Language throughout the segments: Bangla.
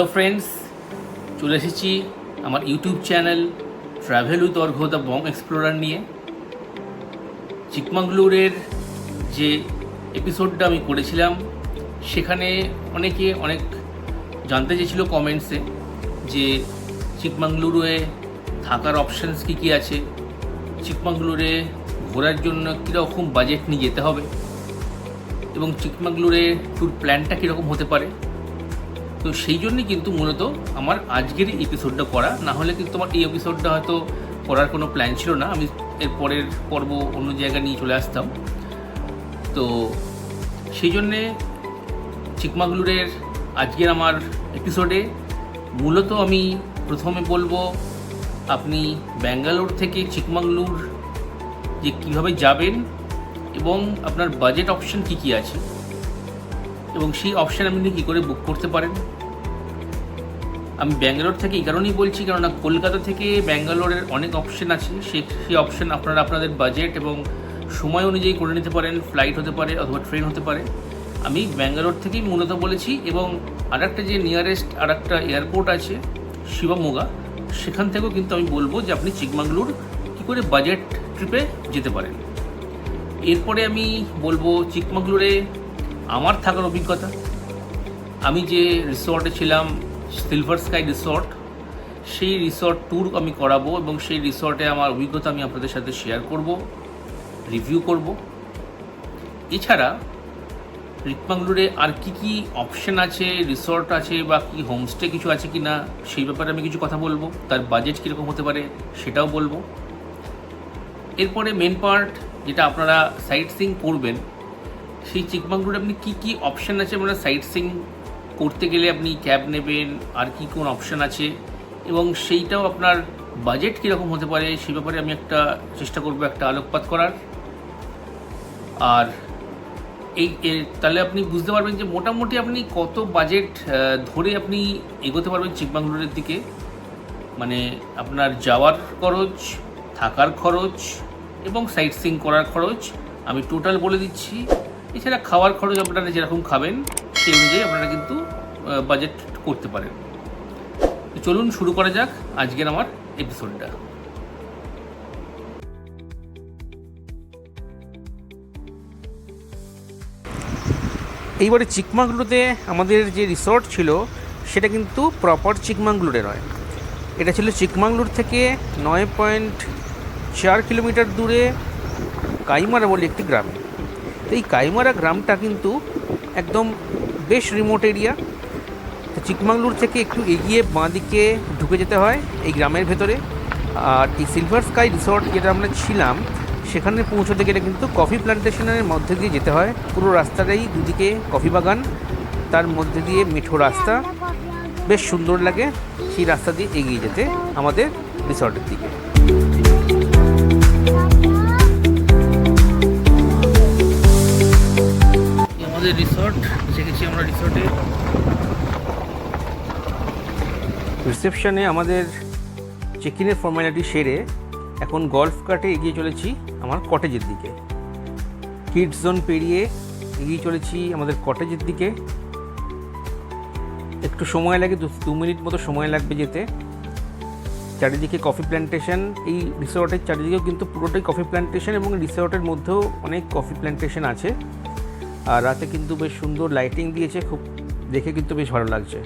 হ্যালো ফ্রেন্ডস চলে এসেছি আমার YouTube channel travel with Argha the bong explorer নিয়ে। চিকমাঙ্গলুরের যে এপিসোডটা আমি করেছিলাম, সেখানে অনেকে অনেক জানতে চেয়েছিল কমেন্টসে যে চিকমাঙ্গলুরে থাকার অপশানস কী কী আছে, চিকমাঙ্গলুরে ঘোরার জন্য কীরকম বাজেট নিয়ে যেতে হবে, এবং চিকমাঙ্গলুরে ট্যুর প্ল্যানটা কীরকম হতে পারে। তো সেই জন্যই কিন্তু মূলত আমার আজকের এপিসোডটা করা। না হলে কিন্তু আমার এই এপিসোডটা হয়তো করার কোনো প্ল্যান ছিল না। আমি এর পরের পর্ব অন্য জায়গায় নিয়ে চলে আসতাম। তো সেই জন্যে চিকমাগলুরের আজকের আমার এপিসোডে মূলত আমি প্রথমে বলব, আপনি ব্যাঙ্গালোর থেকে চিকমাগলুর যে কীভাবে যাবেন এবং আপনার বাজেট অপশন কী কী আছে। এবং সেই অপশান আপনি কী করে বুক করতে পারেন। আমি ব্যাঙ্গালোর থেকে এই কারণেই বলছি, কেননা কলকাতা থেকে ব্যাঙ্গালোরের অনেক অপশন আছে। সেই সেই অপশন আপনারা, আপনাদের বাজেট এবং সময় অনুযায়ী করে নিতে পারেন ফ্লাইট হতে পারে অথবা ট্রেন হতে পারে। আমি ব্যাঙ্গালোর থেকেই মূলত বলেছি এবং আর একটা যে নিয়ারেস্ট আর একটা এয়ারপোর্ট আছে, শিবমোগা, সেখান থেকেও কিন্তু আমি বলব যে আপনি চিকমাগলুর কী করে বাজেট ট্রিপে যেতে পারেন। এরপরে আমি বলব চিকমাগলুরে আমার থাকার অভিজ্ঞতা। আমি যে রিসর্টে ছিলাম সিলভার স্কাই রিসর্ট সেই রিসর্ট ট্যুর আমি করাবো এবং সেই রিসর্টে আমার অভিজ্ঞতা আমি আপনাদের সাথে শেয়ার করব রিভিউ করব। এছাড়া রিকমাঙ্গলুরে আর কি কি অপশন আছে রিসর্ট আছে বা কি হোমস্টে কিছু আছে কি না সেই ব্যাপারে আমি কিছু কথা বলব, তার বাজেট কীরকম হতে পারে সেটাও বলব। এরপরে মেন পার্ট যেটা আপনারা সাইট সিং করবেন, সেই চিকমাঙ্গলুরে আপনি কি কি অপশন আছে মানে সাইট সিং করতে গেলে আপনি ক্যাব নেবেন, আর কি কোন অপশন আছে? এবং সেইটাও আপনার বাজেট কীরকম হতে পারে, সেই ব্যাপারে আমি একটা চেষ্টা করব একটা আলোকপাত করার। আর এই তাহলে আপনি বুঝতে পারবেন যে মোটামুটি আপনি কত বাজেট ধরে আপনি এগোতে পারবেন চিকমাঙ্গলুরের দিকে। মানে আপনার যাওয়ার খরচ, থাকার খরচ এবং সাইট সিং করার খরচ আমি টোটাল বলে দিচ্ছি। এছাড়া খাওয়ার খরচ আপনারা যেরকম খাবেন, সেই অনুযায়ী আপনারা কিন্তু বাজেট করতে পারেন। চলুন শুরু করা যাক আজকের আমার এপিসোডটা এইবারে চিকমাগলুতে আমাদের যে রিসর্ট ছিল, সেটা কিন্তু প্রপার চিকমাগলুরে নয়। এটা ছিল চিকমাগলুর থেকে নয় পয়েন্ট চার কিলোমিটার দূরে কাইমারা বলে একটি গ্রামে। তো এই কাইমারা গ্রামটা কিন্তু একদম বেশ রিমোট এরিয়া তো চিকমাগলুর থেকে একটু এগিয়ে বাঁ দিকে ঢুকে যেতে হয় এই গ্রামের ভেতরে। আর এই সিলভার স্কাই রিসর্ট যেটা আমরা ছিলাম, সেখানে পৌঁছতে গেলে কিন্তু কফি প্ল্যান্টেশনের মধ্যে দিয়ে যেতে হয়। পুরো রাস্তাটাই দুদিকে কফি বাগান, তার মধ্যে দিয়ে মিঠো রাস্তা। বেশ সুন্দর লাগে সেই রাস্তা দিয়ে এগিয়ে যেতে আমাদের রিসর্টের দিকে। আমাদের রিসর্ট এসে গেছি আমরা রিসর্টে রিসেপশনে আমাদের চেক ইনের ফর্মালিটি সেরে এখন গল্ফ কাটে এগিয়ে চলেছি আমার কটেজের দিকে। কিডস জোন পেরিয়ে এগিয়ে চলেছি আমাদের কটেজের দিকে। একটু সময় লাগে, দু দু মিনিট মতো সময় লাগবে যেতে। চারিদিকে কফি প্ল্যান্টেশন এই রিসর্টের চারিদিকেও কিন্তু পুরোটাই কফি প্ল্যান্টেশন এবং রিসর্টের মধ্যেও অনেক কফি প্ল্যান্টেশন আছে। আর রাতে কিন্তু বেশ সুন্দর লাইটিং দিয়েছে খুব দেখে কিন্তু বেশ ভালো লাগছে।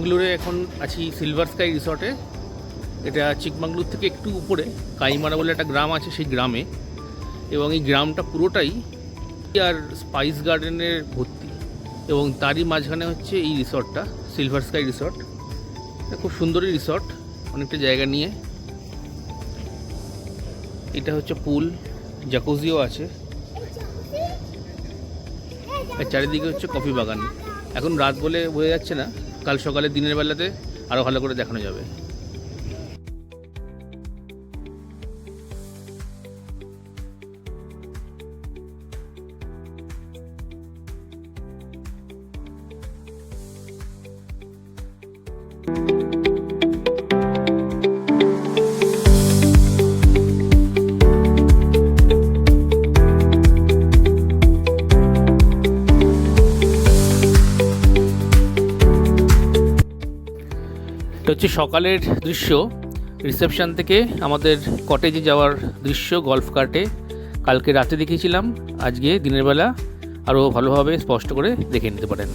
চিকমাগলুরে এখন আছি সিলভার স্কাই রিসর্টে এটা চিকমাগলুর থেকে একটু উপরে কাইমারা বলে একটা গ্রাম আছে সেই গ্রামে। এবং এই গ্রামটা পুরোটাই আর স্পাইস গার্ডেনের ভর্তি। এবং তারই মাঝখানে হচ্ছে এই রিসর্টটা সিলভার স্কাই রিসর্ট খুব সুন্দরই রিসর্ট, অনেকটা জায়গা নিয়ে। এটা হচ্ছে পুল জাকুজিও আছে। আর চারিদিকে হচ্ছে কফি বাগান। এখন রাত বলে বোঝা যাচ্ছে না। কাল সকালে দিনের বেলাতে আরও ভালো করে দেখানো যাবে। এটা হচ্ছে সকালের দৃশ্য। রিসেপশান থেকে আমাদের কটেজে যাওয়ার দৃশ্য গল্ফ কার্টে। কালকে রাতে দেখেছিলাম, আজকে দিনের বেলা আরও ভালোভাবে স্পষ্ট করে দেখে নিতে পারেন।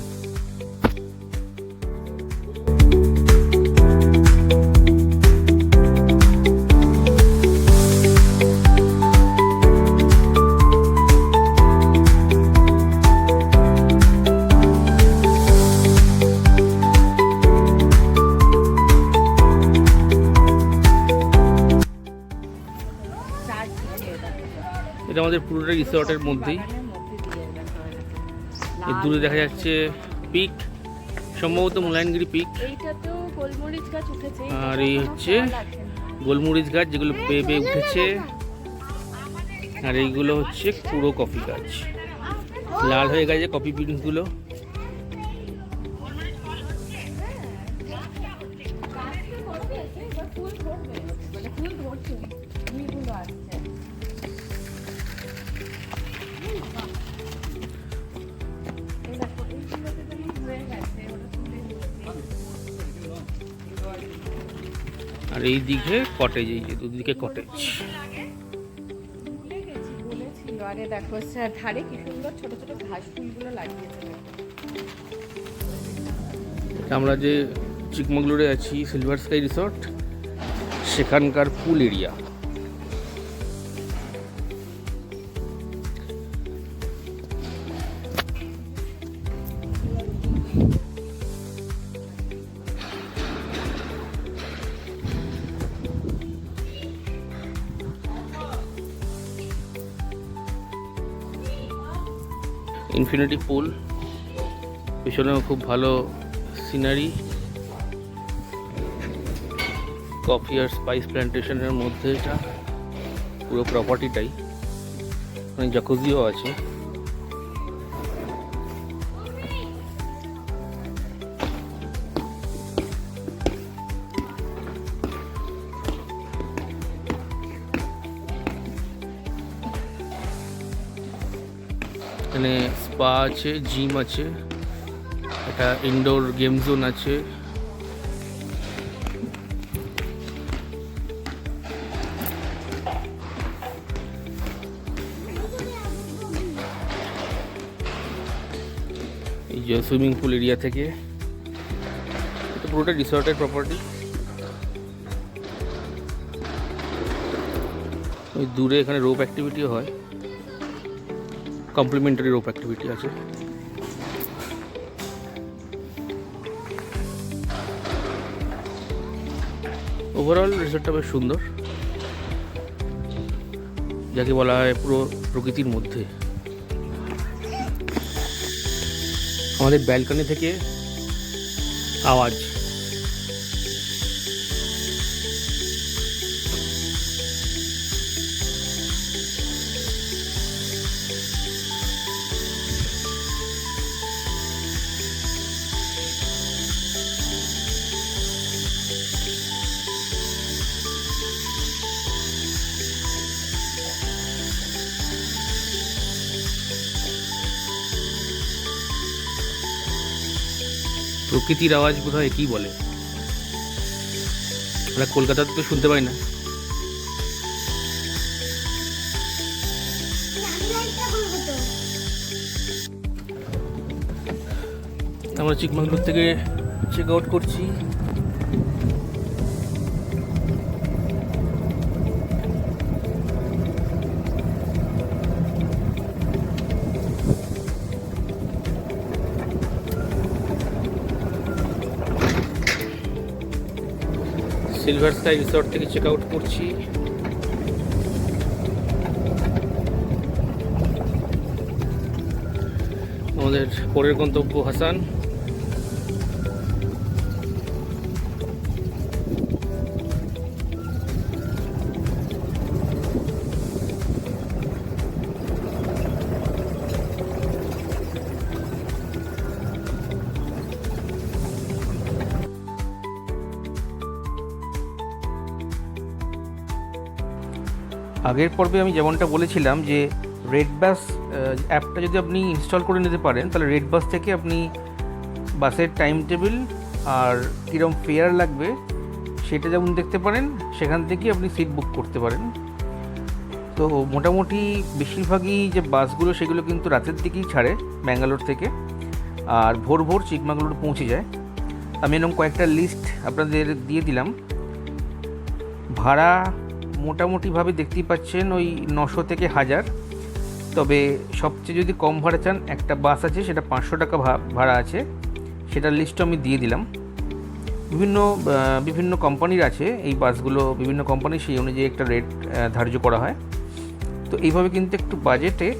আমাদের পুরোটা রিসর্টের মধ্যেই। এর দূরে দেখা যাচ্ছে পিক সম্ভবত মুলায়নগিরি পিক। আর এই হচ্ছে। গোলমরিচ গাছ যেগুলো বেয়ে বেয়ে উঠেছে। আর এইগুলো হচ্ছে পুরো কফি গাছ। লাল হয়ে গেছে কফি বিনসগুলো। ফুল ধরবে, মানে ফুল ধরছে, আর এই দিকে কটেজ এই যে দুদিকে কটেজ ভুলে গেছি, বলেছিল। আরে দেখো ধারে কি সুন্দর ছোট ছোট ঘাস ফুলগুলো লাগিয়েছে আমরা যে চিকমগলুরে আছি সিলভার স্কাই রিসর্ট সেখানকার ফুল এরিয়া ইনফিনিটি পুল। পেছনেও খুব ভালো সিনারি। কফি আর স্পাইস প্ল্যান্টেশনের মধ্যে এটা। পুরো প্রপার্টিটাই। মানে জাকুজিও আছে। এখানে স্পা আছে জিম আছে, একটা ইনডোর গেম জোন আছে। এই যে সুইমিং পুল এরিয়া থেকে। এটা পুরোটা রিসর্টের প্রপার্টি ওই দূরে এখানে রোপ অ্যাক্টিভিটিও হয়। কমপ্লিমেন্টারি রোপ অ্যাক্টিভিটি আছে। ওভারঅল রিসোর্টটা বেশ সুন্দর। যাকে বলা হয় পুরো প্রকৃতির মধ্যে। আমাদের ব্যালকনি থেকে আওয়াজ প্রকৃতির আওয়াজ বোধ হয় একই বলে। আমরা কলকাতাতে তো শুনতে পাই না। আমরা চিকমাঙ্গলুর থেকে চেক আউট করছি। সিলভার স্কাই রিসর্ট থেকে চেক আউট করছি। আমাদের পরের গন্তব্য হাসান। আগের পর্বে আমি যেমনটা বলেছিলাম যে রেড বাস অ্যাপটা যদি আপনি ইনস্টল করে নিতে পারেন, তাহলে রেড বাস থেকে আপনি বাসের টাইম টেবিল আর কীরকম ফেয়ার লাগবে সেটা যেমন দেখতে পারেন, সেখান থেকে আপনি সিট বুক করতে পারেন। তো মোটামুটি বেশিরভাগই যে বাসগুলো, সেগুলো কিন্তু রাতের দিকেই ছাড়ে, ব্যাঙ্গালোর থেকে। আর ভোর ভোর চিকমাগলুর পৌঁছে যায়। আমি এরকম কয়েকটা লিস্ট আপনাদের দিয়ে দিলাম। ভাড়া মোটামুটিভাবে দেখতেই পাচ্ছেন ওই নশো থেকে হাজার। তবে সবচেয়ে যদি কম ভাড়া চান, একটা বাস আছে, সেটা পাঁচশো টাকা ভাড়া আছে। সেটার লিস্টও আমি দিয়ে দিলাম। বিভিন্ন বিভিন্ন কোম্পানির আছে। এই বাসগুলো, বিভিন্ন কোম্পানির সেই অনুযায়ী একটা রেট ধার্য করা হয়। তো এইভাবে কিন্তু একটু বাজেটে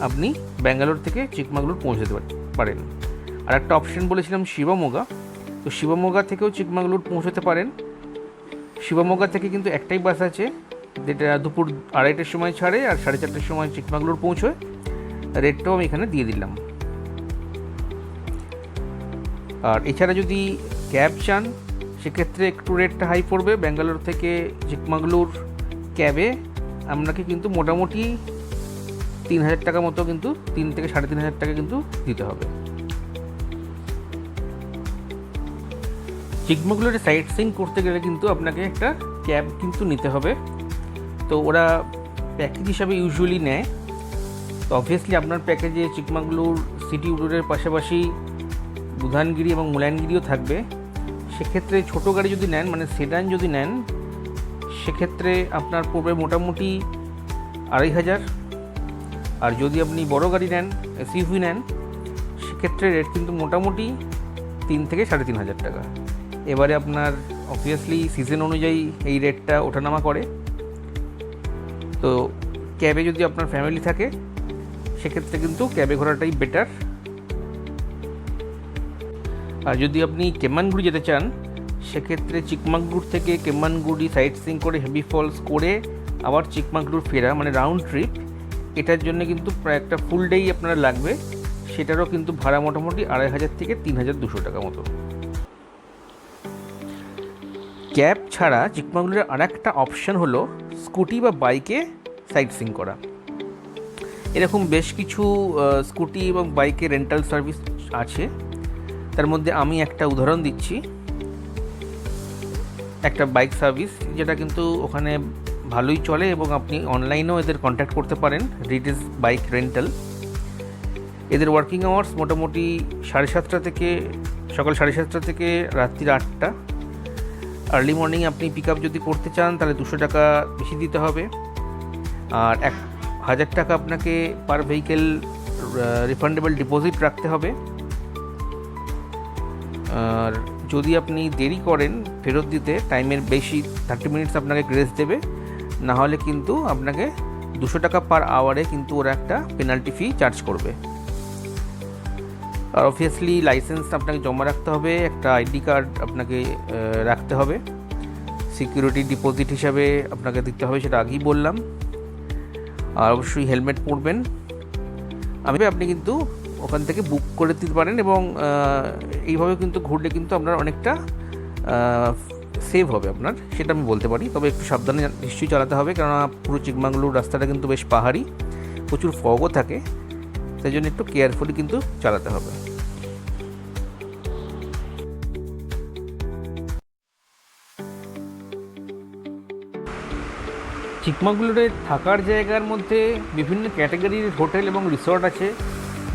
আপনি ব্যাঙ্গালোর থেকে চিকমাগলুর পৌঁছাতে পার- পারেন। আর একটা অপশন বলেছিলাম শিবমোগা। তো শিবমোগা থেকেও চিকমাগলুর পৌঁছাতে পারেন। শিবমোগা থেকে কিন্তু একটাই বাস আছে, যেটা দুপুর আড়াইটার সময় ছাড়ে আর সাড়ে চারটের সময় চিকমাগলুর পৌঁছয়। রেটটাও আমি এখানে দিয়ে দিলাম। আর এছাড়া যদি ক্যাব চান, সেক্ষেত্রে একটু রেটটা হাই পড়বে। ব্যাঙ্গালোর থেকে চিকমাগলুর ক্যাবে আপনাকে কিন্তু মোটামুটি তিন হাজার টাকা মতো কিন্তু তিন থেকে সাড়ে তিন হাজার টাকা কিন্তু দিতে হবে। চিকমাগলুরে সাইট সিং করতে গেলে কিন্তু আপনাকে একটা ক্যাব কিন্তু নিতে হবে। তো ওরা প্যাকেজ হিসাবে ইউজুয়ালি নেয়। তো অবভিয়াসলি আপনার প্যাকেজে চিকমাগলুর সিটি উডোরের পাশাপাশি বুধানগিরি এবং মুলায়নগিরিও থাকবে। সেক্ষেত্রে ছোটো গাড়ি যদি নেন মানে সেডান যদি নেন, সেক্ষেত্রে আপনার পড়বে মোটামুটি আড়াই হাজার। আর যদি আপনি বড় গাড়ি নেন এসইউভি নেন, সেক্ষেত্রে রেট কিন্তু মোটামুটি তিন থেকে সাড়ে তিন হাজার টাকা। এবারে আপনার অবভিয়াসলি সিজন অনুযায়ী এই রেটটা ওঠানামা করে। তো ক্যাবে যদি আপনার ফ্যামিলি থাকে, সেক্ষেত্রে কিন্তু ক্যাবে ঘোরাটাই বেটার আর যদি আপনি কেম্মানগুড়ি যেতে চান, সেক্ষেত্রে চিকমাগলুর থেকে কেম্মানগুড়ি সাইট সিং করে হেভি ফলস করে আবার চিকমাগলুর ফেরা মানে রাউন্ড ট্রিপ এটার জন্য কিন্তু প্রায় একটা ফুল ডেই আপনার লাগবে। সেটারও কিন্তু ভাড়া মোটামুটি আড়াই হাজার থেকে তিন হাজার দুশো টাকা মতো। ক্যাব ছাড়া চিকমাগলুরের আর একটা অপশন হলো স্কুটি বা বাইকে সাইট সিং করা। এরকম বেশ কিছু স্কুটি এবং বাইকে রেন্টাল সার্ভিস আছে। তার মধ্যে আমি একটা উদাহরণ দিচ্ছি। একটা বাইক সার্ভিস যেটা কিন্তু ওখানে ভালোই চলে এবং আপনি অনলাইনেও এদের কন্ট্যাক্ট করতে পারেন। রিডিস বাইক রেন্টাল এদের ওয়ার্কিং আওয়ার্স মোটামুটি সাড়ে সাতটা থেকে, সকাল সাড়ে সাতটা থেকে রাত্রির আটটা। আর্লি মর্নিং আপনি পিক যদি করতে চান, তাহলে দুশো টাকা বেশি দিতে হবে। আর এক হাজার টাকা আপনাকে পার ভেহিকেল রিফান্ডেবল ডিপোজিট রাখতে হবে। আর যদি আপনি দেরি করেন ফেরত দিতে টাইমের বেশি থার্টি মিনিটস আপনাকে গ্রেস দেবে। না হলে কিন্তু আপনাকে দুশো টাকা পার আওয়ারে কিন্তু ওরা একটা পেনাল্টি ফি চার্জ করবে। আর অবভিয়াসলি লাইসেন্স আপনাকে জমা রাখতে হবে, একটা আইডি কার্ড আপনাকে রাখতে হবে। সিকিউরিটি ডিপোজিট হিসাবে আপনাকে দিতে হবে, সেটা আগেই বললাম। আর অবশ্যই হেলমেট পরবেন। আমি আপনি কিন্তু ওখান থেকে বুক করে দিতে পারেন এবং এইভাবে কিন্তু ঘুরলে কিন্তু আপনার অনেকটা সেভ হবে আপনার, সেটা আমি বলতে পারি। তবে একটু সাবধানে নিশ্চয়ই চালাতে হবে, কেননা পুরো চিকমাগলুর রাস্তাটা কিন্তু বেশ পাহাড়ি, প্রচুর ফগও থাকে। সেই জন্য একটু কেয়ারফুলি কিন্তু চালাতে হবে। চিকমাগলুরে থাকার জায়গার মধ্যে বিভিন্ন ক্যাটাগরির হোটেল এবং রিসর্ট আছে।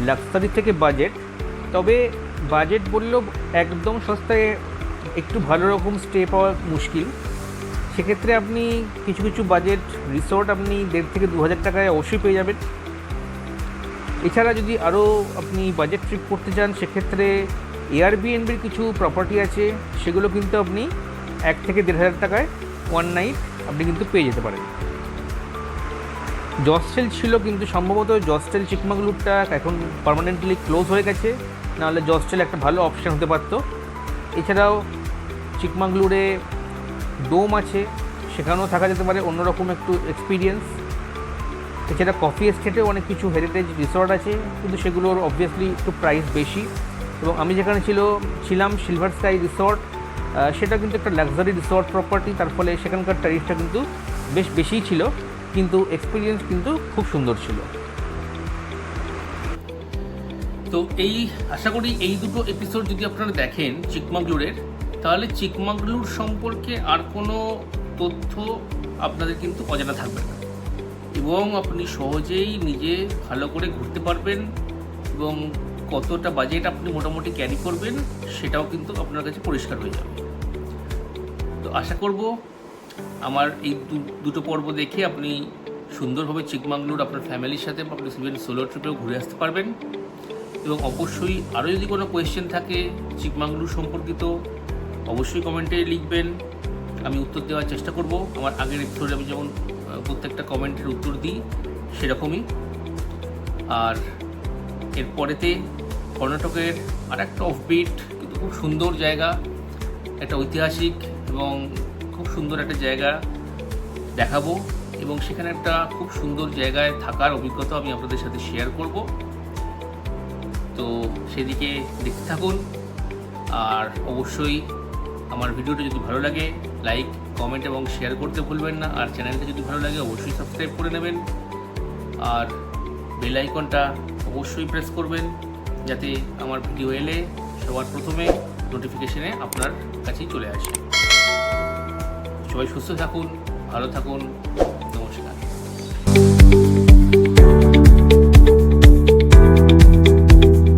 লাক্সারি থেকে বাজেট তবে বাজেট বললেও একদম সস্তায় একটু ভালো রকম স্টে পাওয়া মুশকিল। সেক্ষেত্রে আপনি কিছু কিছু বাজেট রিসোর্ট আপনি দেড় থেকে দু হাজার টাকায় অবশ্যই পেয়ে যাবেন। এছাড়া যদি আরও আপনি বাজেট ট্রিপ করতে চান, সেক্ষেত্রে এয়ারবিএনবির কিছু প্রপার্টি আছে, সেগুলো কিন্তু আপনি এক থেকে দেড় হাজার টাকায় ওয়ান নাইট আপনি কিন্তু পেয়ে যেতে পারেন। জস্টেল ছিল কিন্তু সম্ভবত জস্টেল চিকমাগলুরটা এখন পার্মানেন্টলি ক্লোজ হয়ে গেছে, নাহলে জস্টেল একটা ভালো অপশান হতে পারতো। এছাড়াও চিকমাগলুরে ডোম আছে, সেখানেও থাকা যেতে পারে, অন্যরকম একটু এক্সপিরিয়েন্স এছাড়া কফি এস্টেটে অনেক কিছু হেরিটেজ রিসর্ট আছে, কিন্তু সেগুলোর অবভিয়াসলি একটু প্রাইস বেশি। এবং আমি যেখানে ছিল, ছিলাম সিলভার স্কাই রিসর্ট সেটা কিন্তু একটা লাক্সারি রিসর্ট প্রপার্টি তার ফলে সেখানকার ট্যারিফটা কিন্তু বেশ বেশিই ছিল, কিন্তু এক্সপিরিয়েন্স কিন্তু খুব সুন্দর ছিল। তো এই, আশা করি এই দুটো এপিসোড যদি আপনারা দেখেন চিকমাগলুরের তাহলে চিকমাগলুর সম্পর্কে আর কোনো তথ্য আপনাদের কিন্তু অজানা থাকবে না। এবং আপনি সহজেই নিজে ভালো করে ঘুরতে পারবেন এবং কতটা বাজেট আপনি মোটামুটি ক্যারি করবেন সেটাও কিন্তু আপনার কাছে পরিষ্কার হয়ে যাবে। তো আশা করব আমার এই দুটো পর্ব দেখে আপনি সুন্দরভাবে চিকমাগলুর আপনার ফ্যামিলির সাথে আপনি সিভেন সোলো ট্রিপেও ঘুরে আসতে পারবেন এবং অবশ্যই আরও যদি কোনো কোয়েশ্চেন থাকে চিকমাগলুর সম্পর্কিত, অবশ্যই কমেন্টে লিখবেন। আমি উত্তর দেওয়ার চেষ্টা করব। আমার আগের এপিসোডে আমি যেমন প্রত্যেকটা কমেন্টের উত্তর দিই, সেরকমই। আর এরপরেতে কর্ণাটকের আর একটা অফবিট কিন্তু খুব সুন্দর জায়গা, একটা ঐতিহাসিক এবং খুব সুন্দর একটা জায়গা দেখাবো এবং সেখানে একটা খুব সুন্দর জায়গায় থাকার অভিজ্ঞতা আমি আপনাদের সাথে শেয়ার করব। তো সেদিকে দেখতে থাকুন, আর অবশ্যই আমার ভিডিওটা যদি ভালো লাগে লাইক কমেন্ট এবং শেয়ার করতে ভুলবেন না। আর চ্যানেলটা যদি ভালো লাগে, অবশ্যই সাবস্ক্রাইব করে নেবেন। আর বেল আইকনটা অবশ্যই প্রেস করবেন, যাতে আমার ভিডিও এলে সবার প্রথমে নোটিফিকেশনে আপনার কাছেই চলে আসে। সবাই সুস্থ থাকুন, ভালো থাকুন।